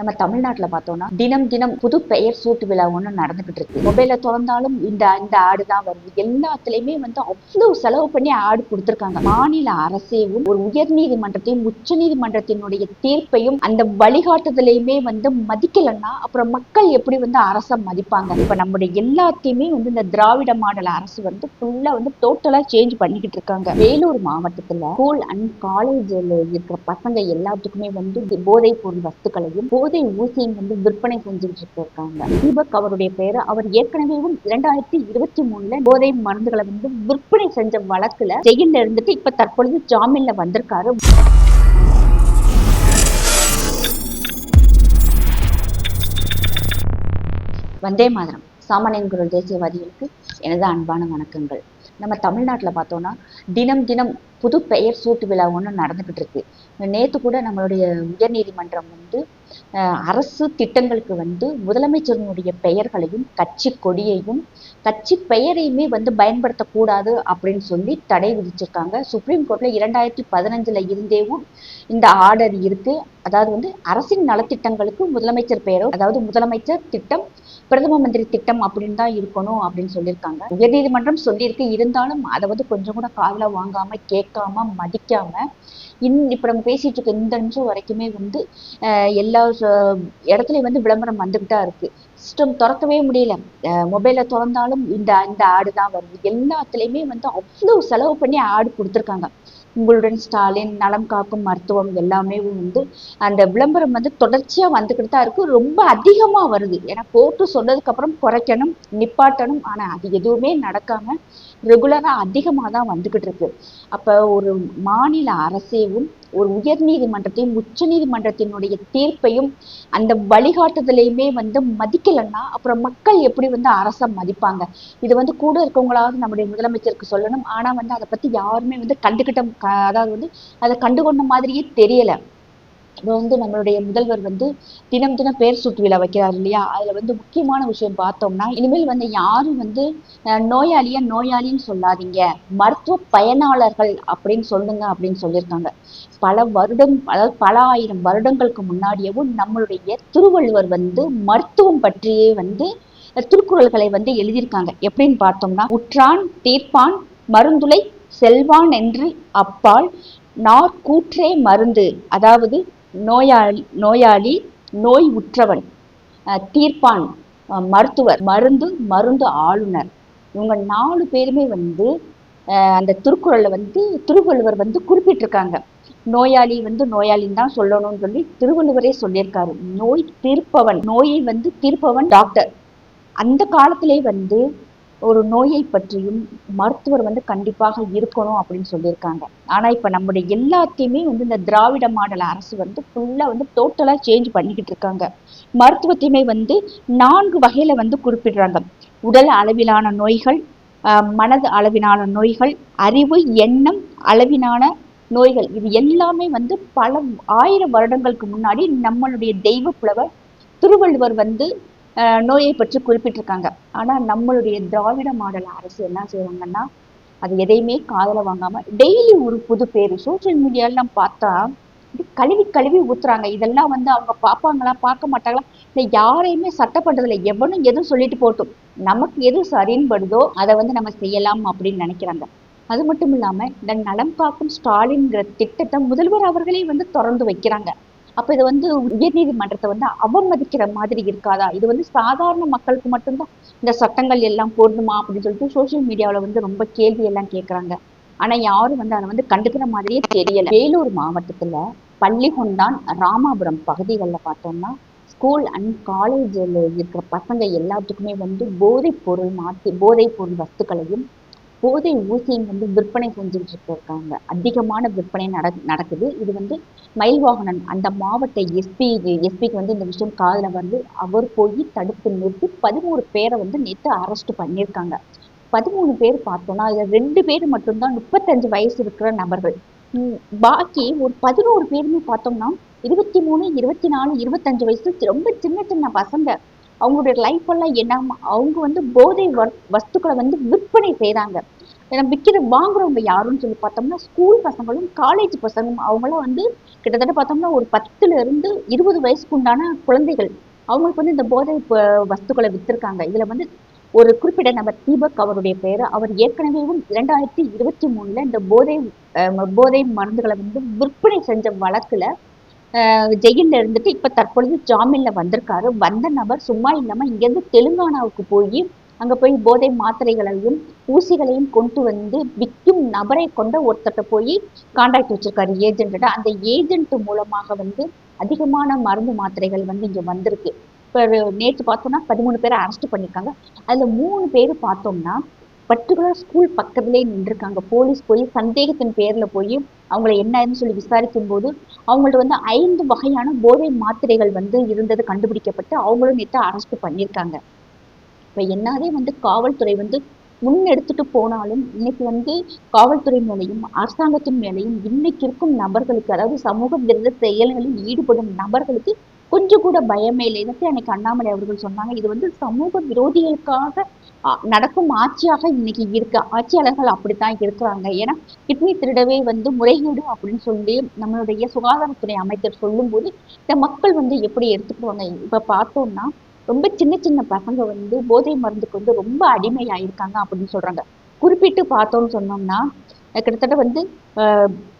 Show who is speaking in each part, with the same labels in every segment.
Speaker 1: நம்ம தமிழ்நாட்டுல பார்த்தோம்னா தினம் தினம் புது பெயர் சூட்டு விழா ஒண்ணு நடந்துகிட்டு இருக்கு. மொபைல திறந்தாலும் இந்த இந்த ஆடு தான் வருது. எல்லாத்துலயுமே வந்து அவ்வளவு செலவு பண்ணி ஆடு கொடுத்துருக்காங்க. மாநில அரசையும் ஒரு உயர் நீதிமன்றத்தையும் உச்ச நீதிமன்றத்தினுடைய தீர்ப்பையும் அந்த வழிகாட்டுதலையுமே வந்து மதிக்கலைன்னா அப்புறம் மக்கள் எப்படி வந்து அரசை மதிப்பாங்க? இப்ப நம்முடைய எல்லாத்தையுமே வந்து இந்த திராவிட மாடல் அரசு வந்து ஃபுல்லா வந்து டோட்டலா சேஞ்ச் பண்ணிக்கிட்டு இருக்காங்க. வேலூர் மாவட்டத்துல ஸ்கூல் அண்ட் காலேஜில் இருக்கிற பசங்க எல்லாத்துக்குமே வந்து போதைப் பொருள் வஸ்துக்களையும் போதை ஊசியை வந்து விற்பனை செஞ்சுட்டு இருக்காங்க. தீபக் அவருடைய பெயர் அவர் ஏற்கனவே இரண்டாயிரத்தி இருபத்தி மூணுல போதை மருந்துகளை வந்து விற்பனை செஞ்ச வழக்குல ஜெயில இருந்துட்டு இப்ப தற்பொழுது ஜாமீன்ல வந்திருக்காரு. வந்தே மாதரம். சாமானியன் குரல் தேசியவாதிகளுக்கு எனது அன்பான வணக்கங்கள். நம்ம தமிழ்நாட்டில் பார்த்தோம்னா தினம் தினம் புது பெயர் சூட்டு விழா ஒன்று நடந்துக்கிட்டு இருக்கு. நேற்று கூட நம்மளுடைய உயர்நீதிமன்றம் வந்து அரசு திட்டங்களுக்கு வந்து முதலமைச்சரினுடைய பெயர்களையும் கட்சி கொடியையும் கட்சி பெயரையுமே வந்து பயன்படுத்தக்கூடாது அப்படின்னு சொல்லி தடை விதிச்சிருக்காங்க. சுப்ரீம் கோர்ட்ல இரண்டாயிரத்தி பதினஞ்சுல இருந்தேவும் இந்த ஆர்டர் இருக்கு. அதாவது வந்து அரசின் நலத்திட்டங்களுக்கு முதலமைச்சர் பெயரோ அதாவது முதலமைச்சர் திட்டம் பிரதம மந்திரி திட்டம் அப்படின்னு தான் இருக்கணும் அப்படின்னு சொல்லியிருக்காங்க. உயர்நீதிமன்றம் சொல்லியிருக்கு. இருந்தாலும் அதை வந்து கொஞ்சம் கூட காதுல வாங்காம கேட்காம மதிக்காம இன் இப்ப நம்ம பேசிட்டு இருக்க இந்த நிமிஷம் வரைக்குமே வந்து அஹ், எல்லா இடத்துலையும் இடத்துலயும் வந்து விளம்பரம் வந்துகிட்டா இருக்கு. சிஸ்டம் திறக்கவே முடியல. மொபைல திறந்தாலும் இந்த இந்த ஆடு தான் வருது. எல்லாத்துலயுமே வந்து அவ்வளவு செலவு பண்ணி ஆடு கொடுத்துருக்காங்க. உங்களுடன் ஸ்டாலின் நலம் காக்கும் மருத்துவம் எல்லாமே வந்து அந்த விளம்பரம் வந்து தொடர்ச்சியா வந்துக்கிட்டு தான் இருக்கு. ரொம்ப அதிகமா வருது. ஏன்னா போட்டு சொன்னதுக்கு அப்புறம் குறைக்கணும் நிப்பாட்டணும். ஆனா அது எதுவுமே நடக்காம ரெகுலரா அதிகமாக தான் வந்துகிட்டு இருக்கு அப்ப ஒரு மாநில அரசேவும் ஒரு உயர் நீதிமன்றத்தையும் உச்ச நீதிமன்றத்தினுடைய தீர்ப்பையும் அந்த வழிகாட்டுதலையுமே வந்து மதிக்கலைன்னா அப்புறம் மக்கள் எப்படி வந்து அரசை மதிப்பாங்க? இது வந்து கூட இருக்கவங்களாவது நம்முடைய முதலமைச்சருக்கு சொல்லணும். ஆனா வந்து அதை பத்தி யாருமே வந்து கண்டுகிட்ட க- அதாவது வந்து அதை கண்டுகொண்ட மாதிரியே தெரியல. இப்போ வந்து நம்மளுடைய முதல்வர் வந்து தினம் தினம் பேர் சுட்டு விழா வைக்கிறார் இல்லையா? அதுல வந்து முக்கியமான விஷயம் பார்த்தோம்னா இனிமேல் வந்து யாரும் வந்து அஹ், நோயாளிய நோயாளின்னு சொல்லாதீங்க. மருத்துவ பயனாளர்கள் அப்படின்னு சொல்லுங்க அப்படின்னு சொல்லியிருக்காங்க. பல வருடம் அதாவது பல ஆயிரம் வருடங்களுக்கு முன்னாடியவும் நம்மளுடைய திருவள்ளுவர் வந்து மருத்துவம் பற்றியே வந்து திருக்குறள்களை வந்து எழுதியிருக்காங்க. எப்படின்னு பார்த்தோம்னா உற்றான் தீர்ப்பான் மருந்துளை செல்வான் என்று அப்பால் நாற்கூற்றே மருந்து. அதாவது நோயாளி நோயாளி நோய் உற்றவன் தீர்ப்பான் மருத்துவர் மருந்து மருந்து ஆளுநர். இவங்க நாலு பேருமே வந்து அந்த திருக்குறளில் வந்து திருவள்ளுவர் வந்து குறிப்பிட்டிருக்காங்க. நோயாளி வந்து நோயாளின்னு தான் சொல்லணும்னு சொல்லி திருவள்ளுவரே சொல்லியிருக்காரு. நோய் தீர்ப்பவன் நோயை வந்து தீர்ப்பவன் டாக்டர். அந்த காலத்திலே வந்து ஒரு நோயை பற்றியும் மருத்துவர் வந்து கண்டிப்பாக இருக்கணும் அப்படின்னு சொல்லியிருக்காங்க. ஆனா இப்ப நம்முடைய எல்லாத்தையுமே வந்து இந்த திராவிட மாடல் அரசு வந்து ஃபுல்லா வந்து டோட்டலா சேஞ்ச் பண்ணிக்கிட்டு இருக்காங்க. மருத்துவத்தையுமே வந்து நான்கு வகையில வந்து குறிப்பிடுறாங்க. உடல் அளவிலான நோய்கள் ஆஹ் மனது அளவிலான நோய்கள் அறிவு எண்ணம் அளவிலான நோய்கள். இது எல்லாமே வந்து பல ஆயிரம் வருடங்களுக்கு முன்னாடி நம்மளுடைய தெய்வ புலவர் திருவள்ளுவர் வந்து நோயை பற்றி குறிப்பிட்டிருக்காங்க. ஆனால் நம்மளுடைய திராவிட மாடல் அரசு என்ன செய்வாங்கன்னா அது எதையுமே காதல வாங்காம டெய்லி ஒரு புது பேர் சோசியல் மீடியாலாம் பார்த்தா கழுவி கழுவி ஊத்துறாங்க. இதெல்லாம் வந்து அவங்க பார்ப்பாங்களா பார்க்க மாட்டாங்களா? இல்லை யாரையுமே சட்டப்பட்டதில்லை எவனும் எதுவும் சொல்லிட்டு போட்டும் நமக்கு எது சரின்னு படுதோ அதை வந்து நம்ம செய்யலாம் அப்படின்னு நினைக்கிறாங்க. அது மட்டும் இல்லாம இந்த நலம் காக்கும் ஸ்டாலின்ங்கிற திட்டத்தை முதல்வர் அவர்களே வந்து திறந்து வைக்கிறாங்க. அப்ப இது வந்து உயர்நீதிமன்றத்தை வந்து அவமதிக்கிற மாதிரி இருக்காதா? இது வந்து சாதாரண மக்களுக்கு மட்டும்தான். இந்த சட்டங்கள் எல்லாம் போடணுமா அப்படின்னு சொல்லிட்டு சோஷியல் மீடியாவில வந்து ரொம்ப கேள்வி எல்லாம் கேட்கறாங்க ஆனா யாரும் வந்து அதை வந்து கண்டுக்கிற மாதிரியே தெரியல. வேலூர் மாவட்டத்துல பள்ளிகொண்டான் ராமாபுரம் பகுதிகளில் பார்த்தோம்னா ஸ்கூல் அண்ட் காலேஜில் இருக்கிற பசங்க எல்லாத்துக்குமே வந்து போதைப் பொருள் மாற்றி போதைப் பொருள் வஸ்துக்களையும் போதை ஊசியை வந்து விற்பனை செஞ்சுட்டு இருக்காங்க. அதிகமான விற்பனை நட நடக்குது. இது வந்து மயில்வாகனன் அந்த மாவட்ட எஸ்பி எஸ்பிக்கு வந்து இந்த விஷயம் காதுல வந்து அவர் போய் தடுத்து நிறுத்தி பதிமூணு பேரை வந்து நேற்று அரெஸ்ட் பண்ணியிருக்காங்க. பதிமூணு பேர் பார்த்தோம்னா அதுல ரெண்டு பேர் மட்டும்தான் முப்பத்தஞ்சு வயசு இருக்கிற நபர்கள். பாக்கி ஒரு பதினோரு பேருமே பார்த்தோம்னா இருபத்தி மூணு இருபத்தி நாலு இருபத்தஞ்சு வயசு ரொம்ப சின்ன சின்ன பசங்க. அவங்களுடைய லைஃப் எல்லாம் என்ன அவங்க வந்து போதை வஸ்துக்களை வந்து விற்பனை செய்கிறாங்க ஏன்னா விற்கிற வாங்குறவங்க யாருன்னு சொல்லி பார்த்தோம்னா ஸ்கூல் பசங்களும் காலேஜ் பசங்களும் அவங்களாம் வந்து கிட்டத்தட்ட பார்த்தோம்னா ஒரு பத்துல இருந்து இருபது வயசுக்கு உண்டான குழந்தைகள். அவங்களுக்கு வந்து இந்த போதை வஸ்துக்களை விற்றுருக்காங்க இதுல வந்து ஒரு குறிப்பிட்ட நபர் தீபக் அவருடைய பெயர் அவர் ஏற்கனவேவும் இரண்டாயிரத்தி இருபத்தி மூணுல இந்த போதை போதை மருந்துகளை வந்து விற்பனை செஞ்ச வழக்குல ஜெயில்ல இருந்துட்டு இப்ப தற்பொழுது ஜாமீன்ல வந்திருக்காரு. வந்த நபர் சும்மா இல்லாம இங்கிருந்து தெலுங்கானாவுக்கு போய் அங்க போய் போதை மாத்திரைகளையும் ஊசிகளையும் கொண்டு வந்து விற்கும் நபரை கொண்ட ஒருத்தட்ட போய் கான்டாக்ட் வச்சிருக்காரு ஏஜென்ட்ட அந்த ஏஜென்ட் மூலமாக வந்து அதிகமான மருந்து மாத்திரைகள் வந்து இங்க வந்திருக்கு. இப்போ நேற்று பார்த்தோம்னா பதிமூணு பேரை அரெஸ்ட் பண்ணியிருக்காங்க அதுல மூணு பேர் பார்த்தோம்னா பர்டிகுலர் ஸ்கூல் பக்கத்திலே நின்றுருக்காங்க. போலீஸ் போய் சந்தேகத்தின் பேர்ல போய் அவங்கள என்னன்னு சொல்லி விசாரிக்கும் போது அவங்கள்ட்ட வந்து ஐந்து வகையான போதை மாத்திரைகள் வந்து இருந்தது கண்டுபிடிக்கப்பட்டு அவங்களும் நேற்று அரெஸ்ட் பண்ணியிருக்காங்க. இப்போ என்னதே வந்து காவல்துறை வந்து முன்னெடுத்துட்டு போனாலும் இன்னைக்கு வந்து காவல்துறை மேலையும் அரசாங்கத்தின் மேலையும் இன்னைக்கு இருக்கும் நபர்களுக்கு அதாவது சமூக விரோத செயல்களில் ஈடுபடும் நபர்களுக்கு கொஞ்சம் கூட பயமே இல்லை. இதற்கு அன்னைக்கு அண்ணாமலை அவர்கள் சொன்னாங்க இது வந்து சமூக விரோதிகளுக்காக நடக்கும் ஆட்சியாக இன்னைக்கு இருக்கு. ஆட்சியாளர்கள் அப்படித்தான் இருக்கிறாங்க. ஏன்னா கிட்னி திருடவே வந்து முறைகேடு அப்படின்னு சொல்லி நம்மளுடைய சுகாதாரத்துறை அமைச்சர் சொல்லும்போது இந்த மக்கள் வந்து எப்படி எடுத்துக்குவாங்க? இப்ப பார்த்தோம்னா ரொம்ப சின்ன சின்ன பசங்க வந்து போதை மருந்துக்கு வந்து ரொம்ப அடிமையாயிருக்காங்க அப்படின்னு சொல்றாங்க. குறிப்பிட்டு பார்த்தோம்னு சொன்னோம்னா கிட்டத்தட்ட வந்து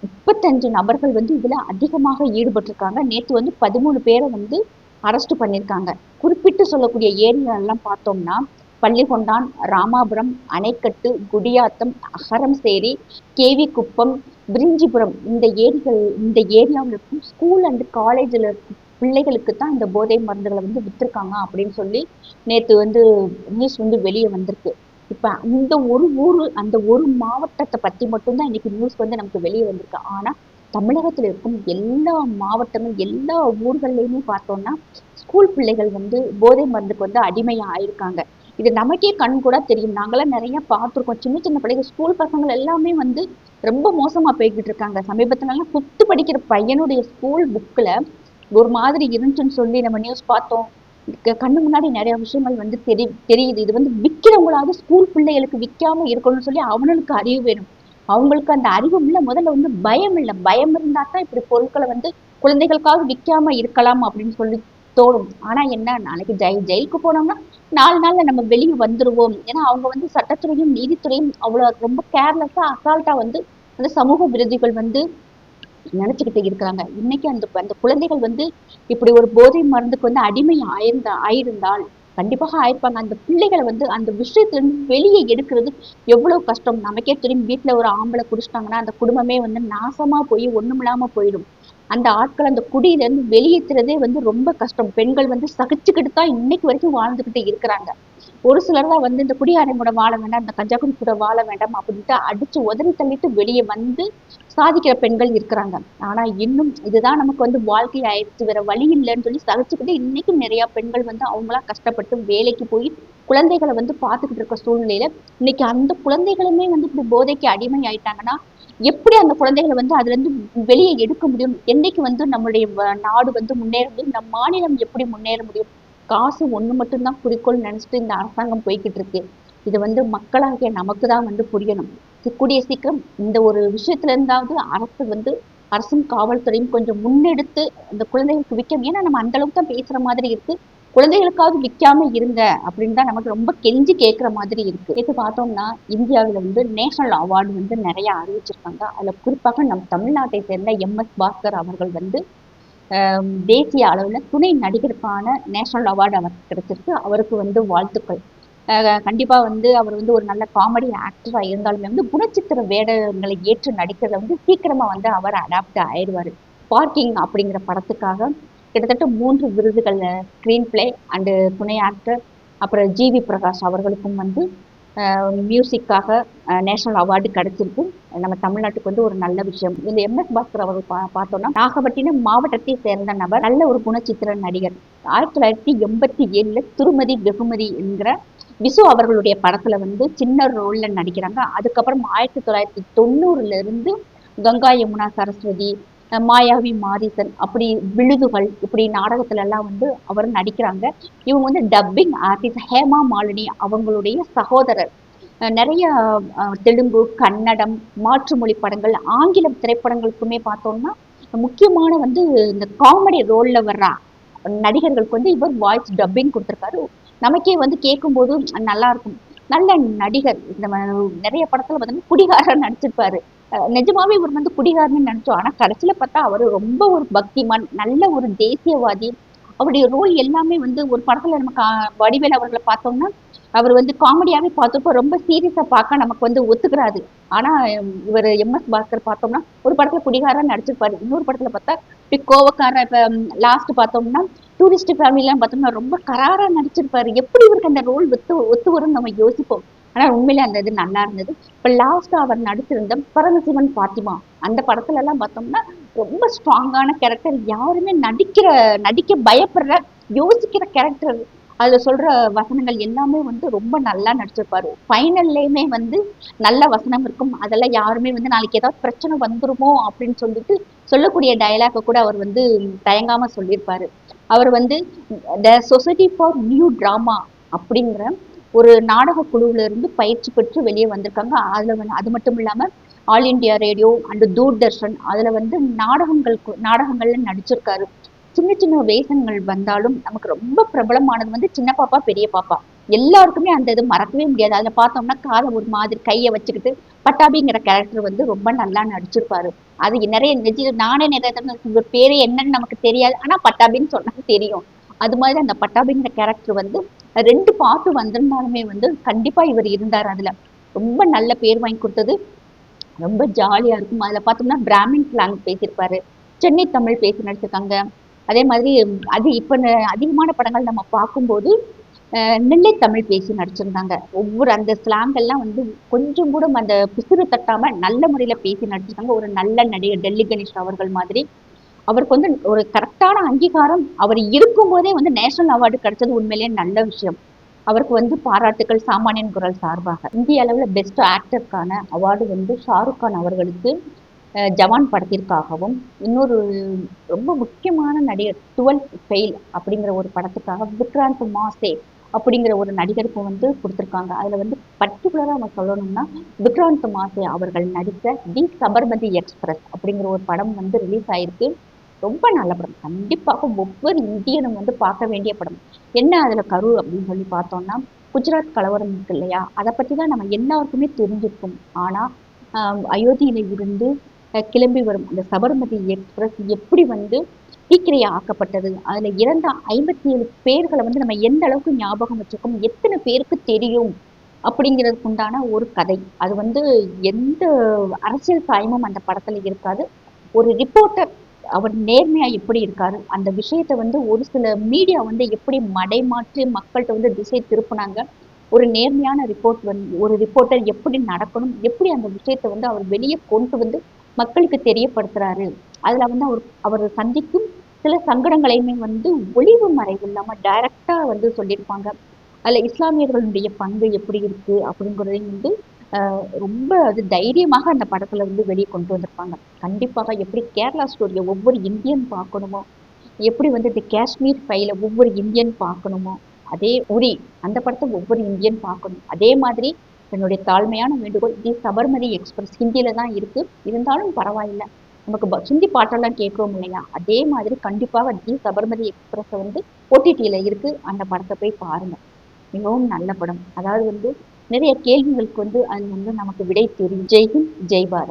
Speaker 1: முப்பத்தஞ்சு நபர்கள் வந்து இதுல அதிகமாக ஈடுபட்டிருக்காங்க. நேற்று வந்து பதிமூணு பேரை வந்து அரெஸ்ட் பண்ணியிருக்காங்க. குறிப்பிட்டு சொல்லக்கூடிய ஏரியா எல்லாம் பார்த்தோம்னா பள்ளிகொண்டான் ராமாபுரம் அணைக்கட்டு குடியாத்தம் அகரம்சேரி கேவி குப்பம் விரிஞ்சிபுரம் இந்த ஏரிகள் இந்த ஏரியாவில் இருக்கும். ஸ்கூல் அண்ட் காலேஜில் இருக்கும் பிள்ளைகளுக்கு தான் இந்த போதை மருந்துகளை வந்து விற்றுருக்காங்க அப்படின்னு சொல்லி நேற்று வந்து நியூஸ் வந்து வெளியே வந்திருக்கு. இப்போ இந்த ஒரு ஊர் அந்த ஒரு மாவட்டத்தை பற்றி மட்டும்தான் இன்னைக்கு நியூஸ் வந்து நமக்கு வெளியே வந்திருக்கு. ஆனால் தமிழகத்தில் இருக்கும் எல்லா மாவட்டங்கள் எல்லா ஊர்கள்லையுமே பார்த்தோம்னா ஸ்கூல் பிள்ளைகள் வந்து போதை மருந்துக்கு வந்து அடிமையாக ஆயிருக்காங்க. இது நமக்கே கண் கூட தெரியும். நாங்களாம் நிறைய பார்த்துருக்கோம். சின்ன சின்ன பிள்ளைகள் ஸ்கூல் பசங்கள் எல்லாமே வந்து ரொம்ப மோசமா போய்கிட்டு இருக்காங்க. சமீபத்துலலாம் குத்து படிக்கிற பையனுடைய ஸ்கூல் புக்கில் ஒரு மாதிரி இருந்துச்சுன்னு சொல்லி நம்ம நியூஸ் பார்த்தோம். கண்ணு முன்னாடி நிறைய விஷயங்கள் வந்து தெரி தெரியுது. இது வந்து விற்கிறவங்களாவது ஸ்கூல் பிள்ளைகளுக்கு விற்காம இருக்கணும்னு சொல்லி அவனுக்கு அறிவு வேணும். அவங்களுக்கு அந்த அறிவு இல்லை. முதல்ல வந்து பயம் இல்லை. பயம் இருந்தா தான் இப்படி பொருட்களை வந்து குழந்தைகளுக்காக விற்காம இருக்கலாம் அப்படின்னு சொல்லி தோணும். ஆனா என்ன நாளைக்கு ஜெயில் ஜெயிலுக்கு போனோம்னா நாலு நாளில் நம்ம வெளியே வந்துருவோம். ஏன்னா அவங்க வந்து சட்டத்துறையும் நீதித்துறையும் அவ்வளவு ரொம்ப கேர்லெஸ்ஸாக அசால்ட்டாக வந்து அந்த சமூக விருதிகள் வந்து நினச்சிக்கிட்டு இருக்கிறாங்க. இன்னைக்கு அந்த அந்த குழந்தைகள் வந்து இப்படி ஒரு போதை மருந்துக்கு வந்து அடிமை ஆயிருந்தா ஆயிருந்தால் கண்டிப்பாக ஆயிருப்பாங்க. அந்த பிள்ளைகளை வந்து அந்த விஷயத்துல இருந்து வெளியே எடுக்கிறது எவ்வளவு கஷ்டம். நமக்கே தெரியும் வீட்டுல ஒரு ஆம்பளை குடிச்சிட்டாங்கன்னா அந்த குடும்பமே வந்து நாசமா போய் ஒண்ணுமில்லாம போயிடும். அந்த ஆட்கள் அந்த குடியில இருந்து வெளியேற்றுறதே வந்து ரொம்ப கஷ்டம். பெண்கள் வந்து சகிச்சுக்கிட்டு தான் இன்னைக்கு வரைக்கும் வாழ்ந்துகிட்டு இருக்கிறாங்க. ஒரு சிலர் தான் வந்து இந்த குடியாரை கூட வாழ வேண்டாம் இந்த கஞ்சாக்குடி கூட வாழ வேண்டாம் அப்படின்ட்டு அடிச்சு உதறி தள்ளிட்டு வெளியே வந்து சாதிக்கிற பெண்கள் இருக்கிறாங்க. ஆனா இன்னும் இதுதான் நமக்கு வந்து வாழ்க்கை ஆயிடுச்சு வேற வழி இல்லைன்னு சொல்லி சகிச்சுக்கிட்டு இன்னைக்கும் நிறைய பெண்கள் வந்து அவங்களா கஷ்டப்பட்டு வேலைக்கு போய் குழந்தைகளை வந்து பார்த்துக்கிட்டு இருக்க சூழ்நிலையில இன்னைக்கு அந்த குழந்தைகளுமே வந்து இப்படி போதைக்கு அடிமை ஆயிட்டாங்கன்னா எப்படி அந்த குழந்தைகளை வந்து அதுல இருந்து வெளியே எடுக்க முடியும்? என்னைக்கு வந்து நம்மளுடைய நாடு வந்து முன்னேற முடியும்? நம் மாநிலம் எப்படி முன்னேற முடியும்? காசு ஒண்ணு மட்டும்தான் குறிக்கோள் நினைச்சிட்டு இந்த அரசாங்கம் போய்கிட்டு இருக்கு. இது வந்து மக்களாகிய நமக்கு தான் வந்து புரியணும். கூடிய சீக்கிரம் இந்த ஒரு விஷயத்துல இருந்தாவது அரசு வந்து அரசும் காவல்துறையும் கொஞ்சம் முன்னெடுத்து அந்த குழந்தைகளுக்கு விற்க ஏன்னா நம்ம அந்த அளவுக்கு தான் பேசுற மாதிரி இருக்கு. குழந்தைகளுக்காவது விற்காம இருங்க அப்படின்னு தான் நமக்கு ரொம்ப கெஞ்சி கேட்குற மாதிரி இருக்கு. நேற்று பார்த்தோம்னா இந்தியாவில் வந்து நேஷனல் அவார்டு வந்து நிறைய அறிவிச்சிருக்காங்க. அதுல குறிப்பாக நம் தமிழ்நாட்டை சேர்ந்த எம் எஸ் பாஸ்கர் அவர்கள் வந்து தேசிய அளவில் துணை நடிகருக்கான நேஷனல் அவார்டு அவருக்கு கிடைச்சிருக்கு. அவருக்கு வந்து வாழ்த்துக்கள். கண்டிப்பாக வந்து அவர் வந்து ஒரு நல்ல காமெடி ஆக்டராக இருந்தாலுமே வந்து குணச்சித்திர வேடங்களை ஏற்று நடிக்கிறத வந்து சீக்கிரமாக வந்து அவர் அடாப்ட் ஆயிடுவார். பார்க்கிங் அப்படிங்கிற படத்துக்காக கிட்டத்தட்ட மூன்று விருதுகள் ஸ்க்ரீன் பிளே அண்டு துணை ஆக்டர் அப்புறம் ஜிவி பிரகாஷ் அவர்களுக்கும் வந்து மியூசிக்காக நேஷனல் அவார்டு கிடைச்சிருக்கு. நம்ம தமிழ்நாட்டுக்கு வந்து ஒரு நல்ல விஷயம். இந்த எம் எஸ் பாஸ்கர் அவர்கள் பா பார்த்தோம்னா நாகப்பட்டினம் மாவட்டத்தை சேர்ந்த நபர் நல்ல ஒரு குணச்சித்திர நடிகர். ஆயிரத்தி தொள்ளாயிரத்தி எண்பத்தி ஏழுல திருமதி வெகுமதி என்கிற விசு அவர்களுடைய படத்துல வந்து சின்ன ரோல்ல நடிக்கிறாங்க. அதுக்கப்புறம் ஆயிரத்தி தொள்ளாயிரத்தி தொண்ணூறுல இருந்து கங்கா யமுனா சரஸ்வதி மாயாவி மாரிசன் அப்படி விழுதுகள் இப்படி நாடகத்துல எல்லாம் வந்து அவர் நடிக்கிறாங்க. இவங்க வந்து டப்பிங் ஆர்டிஸ்ட் ஹேமா மாலினி அவங்களுடைய சகோதரர். நிறைய தெலுங்கு கன்னடம் மாற்று மொழி படங்கள் ஆங்கிலம் திரைப்படங்களுக்குமே பார்த்தோம்னா முக்கியமான வந்து இந்த காமெடி ரோல்ல வர்ற நடிகர்களுக்கு வந்து இவர் வாய்ஸ் டப்பிங் கொடுத்துருக்காரு. நமக்கே வந்து கேட்கும்போது நல்லா இருக்கும். நல்ல நடிகர். இந்த நிறைய படத்துல பார்த்தீங்கன்னா குடிகாரர் நடிச்சிருப்பாரு. நிஜமாவே இவர் வந்து குடிகாரன்னு நினைச்சோம். ஆனா கடைசியில பார்த்தா அவர் ரொம்ப ஒரு பக்திமான் நல்ல ஒரு தேசியவாதி. அவருடைய ரோல் எல்லாமே வந்து ஒரு படத்துல நம்ம வடிவேல் அவர்களை பார்த்தோம்னா அவர் வந்து காமெடியாவே பார்த்திருப்போம். ரொம்ப சீரியஸா பார்க்க நமக்கு வந்து ஒத்துக்கிறாது ஆனா இவர் எம் எஸ் பாஸ்கர் பார்த்தோம்னா ஒரு படத்துல குடிகாரா நடிச்சிருப்பாரு. இன்னொரு படத்துல பார்த்தா இப்படி கோவக்கார இப்ப லாஸ்ட் பார்த்தோம்னா டூரிஸ்ட் ஃபேமிலிலாம் பார்த்தோம்னா ரொம்ப கராரா நடிச்சிருப்பாரு. எப்படி இவருக்கு அந்த ரோல் ஒத்து ஒத்து வரும்னு நம்ம யோசிப்போம். ஆனால் உண்மையிலே அந்த இது நல்லா இருந்தது. இப்போ லாஸ்ட்டாக அவர் நடிச்சிருந்த பரமசிவன் பாத்திமா அந்த படத்துலலாம் பார்த்தோம்னா ரொம்ப ஸ்ட்ராங்கான கேரக்டர் யாருமே நடிக்கிற நடிக்க பயப்படுற யோசிக்கிற கேரக்டர் அதில் சொல்கிற வசனங்கள் எல்லாமே வந்து ரொம்ப நல்லா நடிச்சிருப்பார். ஃபைனல்லையுமே வந்து நல்ல வசனம் இருக்கும். அதெல்லாம் யாருமே வந்து நாளைக்கு ஏதாவது பிரச்சனை வந்துருமோ அப்படின்னு சொல்லிட்டு சொல்லக்கூடிய டயலாக கூட அவர் வந்து தயங்காமல் சொல்லியிருப்பார். அவர் வந்து the society for new drama அப்படிங்கிற ஒரு நாடக குழுவுல இருந்து பயிற்சி பெற்று வெளியே வந்திருக்காங்க. அதுல வந்து அது மட்டும் இல்லாமல் all India radio and Doordarshan அதில் வந்து நாடகங்கள் கு- நாடகங்கள்ல நடிச்சிருக்காரு. சின்ன சின்ன வேஷங்கள் வந்தாலும் நமக்கு ரொம்ப பிரபலமானது வந்து சின்ன பாப்பா பெரிய பாப்பா. எல்லாருக்குமே அந்த இது மறக்கவே முடியாது. அதுல பார்த்தோம்னா காதை ஒரு மாதிரி கையை வச்சுக்கிட்டு பட்டாபிங்கிற கேரக்டர் வந்து ரொம்ப நல்லா நடிச்சிருப்பாரு. அது நிறைய நிஜ நானே நிறைய தடவை பேரு என்னன்னு நமக்கு தெரியாது. ஆனா பட்டாபின்னு சொன்னது தெரியும். அது மாதிரி அந்த பட்டாபிங்கிற கேரக்டர் வந்து ரெண்டு பாட்டு வந்திருந்தாலுமே வந்து கண்டிப்பா இவர் இருந்தார் அதுல. ரொம்ப நல்ல பேர் வாங்கி கொடுத்தது. ரொம்ப ஜாலியா இருக்கும். அதுல பார்த்தோம்னா பிராமின் ஸ்லாங் பேசியிருப்பாரு. சென்னை தமிழ் பேசி நடிச்சிருக்காங்க. அதே மாதிரி அது இப்ப அதிகமான படங்கள் நம்ம பார்க்கும்போது நெல்லை தமிழ் பேசி நடிச்சிருந்தாங்க. ஒவ்வொரு அந்த ஸ்லாங் எல்லாம் வந்து கொஞ்சம் கூட அந்த பிசுறு தட்டாம நல்ல முறையில பேசி நடிச்சிருக்காங்க. ஒரு நல்ல நடிகர் டெல்லி கணேஷ் அவர்கள் மாதிரி. அவருக்கு வந்து ஒரு கரெக்டான அங்கீகாரம் அவர் இருக்கும்போதே வந்து நேஷனல் அவார்டு கிடைச்சது உண்மையிலேயே நல்ல விஷயம். அவருக்கு வந்து பாராட்டுக்கள் சாமானியன் குரல் சார்பாக. இந்திய அளவில் பெஸ்ட் ஆக்டருக்கான அவார்டு வந்து ஷாருக் கான் அவர்களுக்கு ஜவான் படத்திற்காகவும் இன்னொரு ரொம்ப முக்கியமான நடிகர் டுவெல் ஃபெயில் அப்படிங்கிற ஒரு படத்துக்காக விக்ராந்த் மாசே அப்படிங்கிற ஒரு நடிகருக்கு வந்து கொடுத்துருக்காங்க. அதில் வந்து பர்டிகுலராக நம்ம சொல்லணும்னா விக்ராந்த் மாசே அவர்கள் நடித்த தி சபர்மதி எக்ஸ்பிரஸ் அப்படிங்கிற ஒரு படம் வந்து ரிலீஸ் ஆயிருக்கு. ரொம்ப நல்ல படம். கண்டிப்பாக ஒவ்வொரு இந்தியனும் வந்து பார்க்க வேண்டிய படம். என்ன அதுல கரு அப்படின்னு சொல்லி பார்த்தோம்னா குஜராத் கலவரம் இருக்கு இல்லையா? அதை பத்தி தான் நம்ம எல்லாருக்குமே தெரிஞ்சிருக்கும். ஆனா ஆஹ் அயோத்தியில இருந்து கிளம்பி வரும் அந்த சபர்மதி எக்ஸ்பிரஸ் எப்படி வந்து தீக்கிரையா ஆக்கப்பட்டது? அதுல இறந்த ஐம்பத்தி ஏழு பேர்களை வந்து நம்ம எந்த அளவுக்கு ஞாபகம் வச்சிருக்கோம்? எத்தனை பேருக்கு தெரியும்? அப்படிங்கிறதுக்கு உண்டான ஒரு கதை. அது வந்து எந்த அரசியல் சாயமும் அந்த படத்துல இருக்காது. ஒரு ரிப்போர்ட்டர் அவர் நேர்மையா எப்படி இருக்காரு? அந்த விஷயத்த வந்து ஒரு சில மீடியா வந்து எப்படி மடைமாற்றி மக்கள்கிட்ட வந்து திசை திருப்புனாங்க? ஒரு நேர்மையான ரிப்போர்ட் வந்து ஒரு ரிப்போர்ட்டர் எப்படி நடக்கணும்? எப்படி அந்த விஷயத்த வந்து அவர் வெளியே கொண்டு வந்து மக்களுக்கு தெரியப்படுத்துறாரு? அதுல வந்து அவர் அவர் சந்திக்கும் சில சங்கடங்களையுமே வந்து ஒளிவு மறைவு இல்லாம டைரக்டா வந்து சொல்லியிருப்பாங்க. அதுல இஸ்லாமியர்களுடைய பங்கு எப்படி இருக்கு? அப்படிங்கிறதையும் வந்து ரொம்ப அது தைரியமாக அந்த படத்துல வந்து வெளியே கொண்டு வந்திருப்பாங்க. கண்டிப்பாக எப்படி கேரளா ஸ்டோரியை ஒவ்வொரு இந்தியன் பார்க்கணுமோ எப்படி வந்து இந்த காஷ்மீர் ஃபைல ஒவ்வொரு இந்தியன் பார்க்கணுமோ அதே உரி அந்த படத்தை ஒவ்வொரு இந்தியன் பார்க்கணும். அதே மாதிரி என்னுடைய தாழ்மையான வேண்டுகோள் தி சபர்மதி எக்ஸ்பிரஸ் ஹிந்தியில தான் இருக்கு. இருந்தாலும் பரவாயில்லை. நமக்கு ப- ஹிந்தி பாட்டெல்லாம் கேட்குறோம் இல்லையா? அதே மாதிரி கண்டிப்பாக தி சபர்மதி எக்ஸ்பிரஸ் வந்து ஓடிடியில் இருக்கு. அந்த படத்தை போய் பாருங்க. மிகவும் நல்ல படம். அதாவது வந்து நிறைய கேள்விகளுக்கு வந்து அது வந்து நமக்கு விடை தெரியும். ஜெய்ஹிந்த் ஜெய் பாரத்